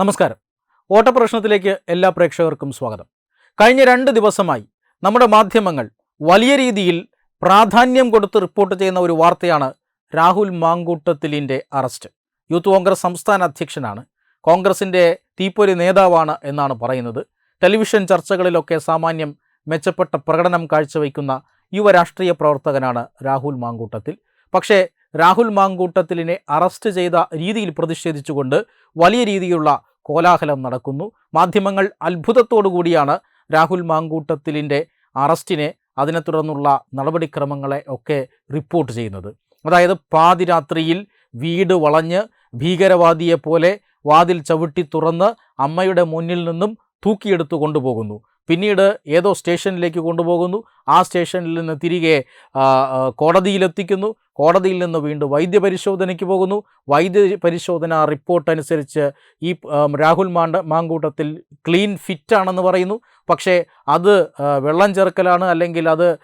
നമസ്കാരം. ഓട്ടപ്രശ്നത്തിലേക്ക് എല്ലാ പ്രേക്ഷകർക്കും സ്വാഗതം. കഴിഞ്ഞ രണ്ട് ദിവസമായി നമ്മുടെ മാധ്യമങ്ങൾ വലിയ രീതിയിൽ പ്രാധാന്യം കൊടുത്ത് റിപ്പോർട്ട് ചെയ്യുന്ന ഒരു വാർത്തയാണ് രാഹുൽ മാങ്കൂട്ടത്തിലിന്റെ അറസ്റ്റ്. യൂത്ത് കോൺഗ്രസ് സംസ്ഥാന അധ്യക്ഷനാണ്. കോൺഗ്രസിന്റെ തീപ്പൊരി നേതാവാണ് എന്നാണ് പറയുന്നത്. ടെലിവിഷൻ ചർച്ചകളിലൊക്കെ സാമാന്യം മെച്ചപ്പെട്ട പ്രകടനം കാഴ്ചവെക്കുന്ന യുവ രാഷ്ട്രീയ പ്രവർത്തകനാണ് രാഹുൽ മാങ്കൂട്ടത്തിൽ. പക്ഷേ രാഹുൽ മാങ്കൂട്ടത്തിലിനെ അറസ്റ്റ് ചെയ്ത രീതിയിൽ പ്രതിഷേധിച്ചുകൊണ്ട് വലിയ രീതിയിലുള്ള കോലാഹലം നടക്കുന്നു. മാധ്യമങ്ങൾ കൂടിയാണ് രാഹുൽ മാങ്കൂട്ടത്തിലിന്റെ അറസ്റ്റിനെ അതിനെ തുടർന്നുള്ള നടപടിക്രമങ്ങളെ ഒക്കെ റിപ്പോർട്ട് ചെയ്യുന്നത്. അതായത് പാതിരാത്രിയിൽ വീട് വളഞ്ഞ് ഭീകരവാദിയെ പോലെ വാതിൽ ചവിട്ടി തുറന്ന് അമ്മയുടെ മുന്നിൽ നിന്നും തൂക്കിയെടുത്തു കൊണ്ടുപോകുന്നു. പിന്നീട് ഏതോ സ്റ്റേഷനിലേക്ക് കൊണ്ടുപോകുന്നു. ആ സ്റ്റേഷനിൽ നിന്ന് തിരികെ കോടതിയിലെത്തിക്കുന്നു. കോടതിയിൽ നിന്ന് വീണ്ടും വൈദ്യപരിശോധനയ്ക്ക് പോകുന്നു. വൈദ്യ പരിശോധന റിപ്പോർട്ട് അനുസരിച്ച് ഈ രാഹുൽ മാണ്ട മാങ്കൂട്ടത്തിൽ ക്ലീൻ ഫിറ്റ് ആണെന്ന് പറയുന്നു. പക്ഷേ അത് വെള്ളം ചേർക്കലാണ്. അല്ലെങ്കിൽ അത്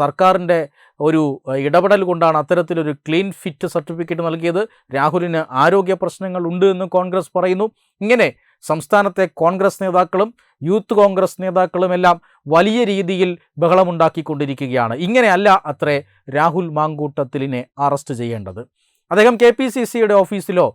സർക്കാരിന്റെ ഒരു ഇടപെടൽ കൊണ്ടാണ് അത്തരത്തിലൊരു ക്ലീൻ ഫിറ്റ് സർട്ടിഫിക്കറ്റ് നൽകിയത്. രാഹുലിന് ആരോഗ്യ പ്രശ്നങ്ങൾ ഉണ്ട് എന്ന് കോൺഗ്രസ് പറയുന്നു. ഇങ്ങനെ സംസ്ഥാനത്തെ കോൺഗ്രസ് നേതാക്കളും യൂത്ത് കോൺഗ്രസ് നേതാക്കളുമെല്ലാം വലിയ രീതിയിൽ ബഹളമുണ്ടാക്കിക്കൊണ്ടിരിക്കുകയാണ്. ഇങ്ങനെയല്ല അത്രേ രാഹുൽ മാങ്കൂട്ടത്തിലിനെ അറസ്റ്റ് ചെയ്യേണ്ടത്. അദ്ദേഹം കെ പി സി സിയുടെ ഓഫീസിലോ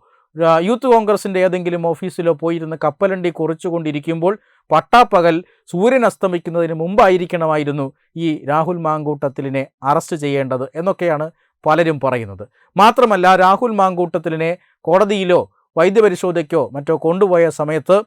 യൂത്ത് കോൺഗ്രസിന്റെ ഏതെങ്കിലും ഓഫീസിലോ പോയിരുന്ന് കപ്പലണ്ടി കുറിച്ചുകൊണ്ടിരിക്കുമ്പോൾ പട്ടാപ്പകൽ സൂര്യൻ അസ്തമിക്കുന്നതിന് മുമ്പായിരിക്കണമായിരുന്നു ഈ രാഹുൽ മാങ്കൂട്ടത്തിലിനെ അറസ്റ്റ് ചെയ്യേണ്ടത് എന്നൊക്കെയാണ് പലരും പറയുന്നത്. മാത്രമല്ല രാഹുൽ മാങ്കൂട്ടത്തിലിനെ കോടതിയിലോ വൈദ്യപരിശോധനയ്ക്കോ മറ്റോ കൊണ്ടുപോയ സമയത്ത്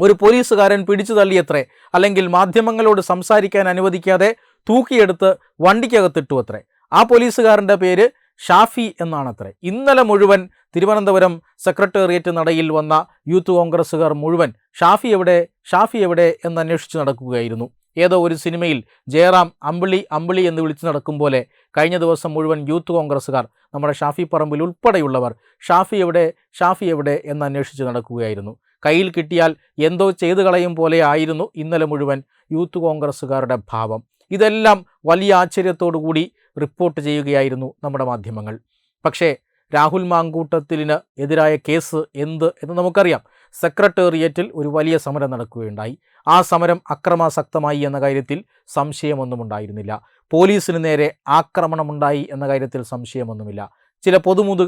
ഒരു പോലീസുകാരൻ പിടിച്ചു തള്ളിയത്രേ. അല്ലെങ്കിൽ മാധ്യമങ്ങളോട് സംസാരിക്കാൻ അനുവദിക്കാതെ തൂക്കിയെടുത്ത് വണ്ടിക്കകത്തിട്ടു അത്രേ ആ പോലീസുകാരന്റെ പേര് ഷാഫി എന്നാണത്രേ. ഇന്നലെ മുഴുവൻ തിരുവനന്തപുരം സെക്രട്ടേറിയറ്റ് നടയിൽ വന്ന യൂത്ത് കോൺഗ്രസ്സുകാർ മുഴുവൻ ഷാഫി എവിടെ ഷാഫി എവിടെ എന്ന് അന്വേഷിച്ച് നടക്കുകയായിരുന്നു. ഏതോ ഒരു സിനിമയിൽ ജയറാം അമ്പിളി അമ്പിളി എന്ന് വിളിച്ചു നടക്കും പോലെ കഴിഞ്ഞ ദിവസം മുഴുവൻ യൂത്ത് കോൺഗ്രസ്സുകാർ നമ്മുടെ ഷാഫി പറമ്പിൽ ഉൾപ്പെടെയുള്ളവർ ഷാഫി എവിടെ ഷാഫി എവിടെ എന്ന് അന്വേഷിച്ച് നടക്കുകയായിരുന്നു. കയ്യിൽ കിട്ടിയാൽ എന്തോ ചെയ്തു കളയും പോലെ ആയിരുന്നു ഇന്നലെ മുഴുവൻ യൂത്ത് കോൺഗ്രസ്സുകാരുടെ ഭാവം. ഇതെല്ലാം വലിയ ആശ്ചര്യത്തോടു കൂടി റിപ്പോർട്ട് ചെയ്യുകയായിരുന്നു നമ്മുടെ മാധ്യമങ്ങൾ. പക്ഷേ രാഹുൽ മാങ്കൂട്ടത്തിലിന് എതിരായ കേസ് എന്ത് എന്ന് നമുക്കറിയാം. സെക്രട്ടേറിയറ്റിൽ ഒരു വലിയ സമരം നടക്കുകയുണ്ടായി. ആ സമരം അക്രമാസക്തമായി എന്ന കാര്യത്തിൽ സംശയമൊന്നും ഉണ്ടായിരുന്നില്ല പോലീസിന് നേരെ ആക്രമണമുണ്ടായി എന്ന കാര്യത്തിൽ സംശയമൊന്നുമില്ല. ചില പൊതുമുതു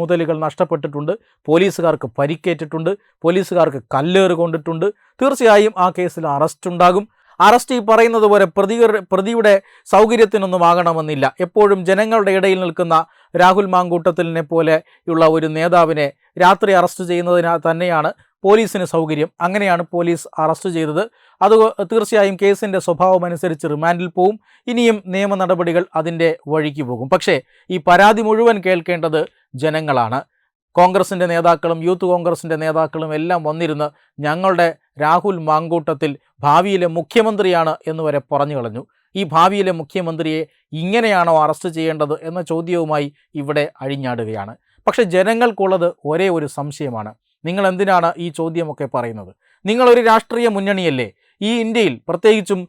മുതലുകൾ നഷ്ടപ്പെട്ടിട്ടുണ്ട് പോലീസുകാർക്ക് പരിക്കേറ്റിട്ടുണ്ട് പോലീസുകാർക്ക് കല്ലേറ് കൊണ്ടിട്ടുണ്ട്. തീർച്ചയായും ആ കേസിൽ അറസ്റ്റ് ഉണ്ടാകും. അറസ്റ്റ് ഈ പറയുന്നത് പോലെ പ്രതി പ്രതിയുടെ സൗകര്യത്തിനൊന്നും ആകണമെന്നില്ല. എപ്പോഴും ജനങ്ങളുടെ ഇടയിൽ നിൽക്കുന്ന രാഹുൽ മാങ്കൂട്ടത്തിലിനെ പോലെയുള്ള ഒരു നേതാവിനെ രാത്രി അറസ്റ്റ് ചെയ്യുന്നതിന് തന്നെയാണ് പോലീസിന് സൗകര്യം. അങ്ങനെയാണ് പോലീസ് അറസ്റ്റ് ചെയ്തത്. അത് തീർച്ചയായും കേസിന്റെ സ്വഭാവമനുസരിച്ച് റിമാൻഡിൽ പോവും. ഇനിയും നിയമ നടപടികൾ അതിന്റെ വഴിക്ക് പോകും. പക്ഷേ ഈ പരാതി മുഴുവൻ കേൾക്കേണ്ടത് ജനങ്ങളാണ്. കോൺഗ്രസിന്റെ നേതാക്കളും യൂത്ത് കോൺഗ്രസിന്റെ നേതാക്കളും എല്ലാം വന്നിരുന്ന് ഞങ്ങളുടെ രാഹുൽ മാങ്കൂട്ടത്തിൽ ഭാവിയിലെ മുഖ്യമന്ത്രിയാണ് എന്ന് വരെ പറഞ്ഞു കളഞ്ഞു. ഈ ഭാവിയിലെ മുഖ്യമന്ത്രിയെ ഇങ്ങനെയാണോ അറസ്റ്റ് ചെയ്യേണ്ടത് എന്ന ചോദ്യവുമായി ഇവിടെ അഴിഞ്ഞാടുകയാണ്. പക്ഷേ ജനങ്ങൾക്കുള്ളത് ഒരേ ഒരു സംശയമാണ്. നിങ്ങൾ എന്തിനാണ് ഈ ചോദ്യമൊക്കെ പറയുന്നത്? നിങ്ങളൊരു രാഷ്ട്രീയ മുന്നണിയല്ലേ? ഈ ഇന്ത്യയിൽ പ്രത്യേകിച്ചും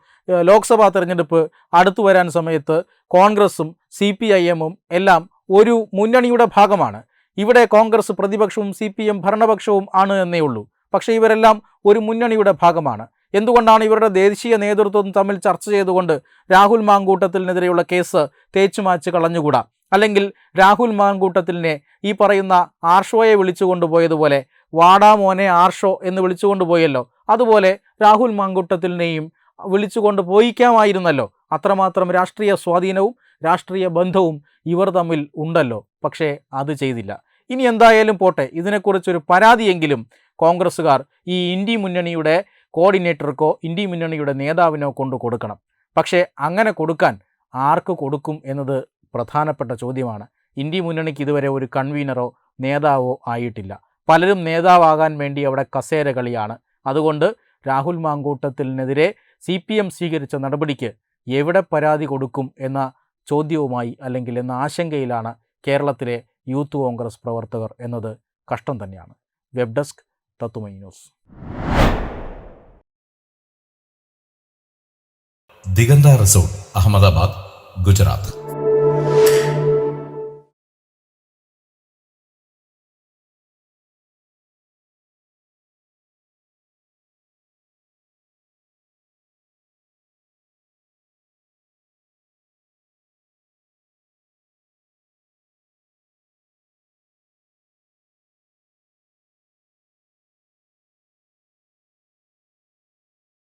ലോക്സഭാ തെരഞ്ഞെടുപ്പ് അടുത്തു വരാൻ സമയത്ത് കോൺഗ്രസും സി പി ഐ എമ്മും എല്ലാം ഒരു മുന്നണിയുടെ ഭാഗമാണ്. ഇവിടെ കോൺഗ്രസ് പ്രതിപക്ഷവും സി പി എം ഭരണപക്ഷവും ആണ് എന്നേ ഉള്ളൂ. പക്ഷേ ഇവരെല്ലാം ഒരു മുന്നണിയുടെ ഭാഗമാണ്. എന്തുകൊണ്ടാണ് ഇവരുടെ ദേശീയ നേതൃത്വം തമ്മിൽ ചർച്ച ചെയ്തുകൊണ്ട് രാഹുൽ മാങ്കൂട്ടത്തിനെതിരെയുള്ള കേസ് തേച്ചുമാച്ച് കളഞ്ഞുകൂടാ? അല്ലെങ്കിൽ രാഹുൽ മാങ്കൂട്ടത്തിലിനെ ഈ പറയുന്ന ആർഷോയെ വിളിച്ചുകൊണ്ടുപോയതുപോലെ വാടാ മോനെ ആർഷോ എന്ന് വിളിച്ചുകൊണ്ടുപോയല്ലോ. അതുപോലെ രാഹുൽ മാങ്കൂട്ടത്തിലിനെയും വിളിച്ചുകൊണ്ട് പോയിക്കാമായിരുന്നല്ലോ. അത്രമാത്രം രാഷ്ട്രീയ സ്വാധീനവും രാഷ്ട്രീയ ബന്ധവും ഇവർ തമ്മിൽ ഉണ്ടല്ലോ. പക്ഷേ അത് ചെയ്തില്ല. ഇനി എന്തായാലും പോട്ടെ. ഇതിനെക്കുറിച്ചൊരു പരാതിയെങ്കിലും കോൺഗ്രസ്സുകാർ ഈ ഇന്ത്യ മുന്നണിയുടെ കോർഡിനേറ്റർക്കോ ഇന്ത്യ മുന്നണിയുടെ നേതാവിനോ കൊണ്ട് കൊടുക്കണം. പക്ഷേ അങ്ങനെ കൊടുക്കാൻ ആർക്ക് കൊടുക്കും എന്നത് പ്രധാനപ്പെട്ട ചോദ്യമാണ്. ഇന്ത്യ മുന്നണിക്ക് ഇതുവരെ ഒരു കൺവീനറോ നേതാവോ ആയിട്ടില്ല. പലരും നേതാവാകാൻ വേണ്ടി അവിടെ കസേര കളിയാണ്. അതുകൊണ്ട് രാഹുൽ മാങ്കൂട്ടത്തിനെതിരെ സി പി എം സ്വീകരിച്ച നടപടിക്ക് എവിടെ പരാതി കൊടുക്കും എന്ന ചോദ്യവുമായി അല്ലെങ്കിൽ എന്ന ആശങ്കയിലാണ് കേരളത്തിലെ യൂത്ത് കോൺഗ്രസ് പ്രവർത്തകർ എന്നത് കഷ്ടം തന്നെയാണ്. വെബ് ഡെസ്ക് തത്തുമൈ ന്യൂസ്. ദിഗന്ത റിസോർട്ട് അഹമ്മദാബാദ് ഗുജറാത്ത്.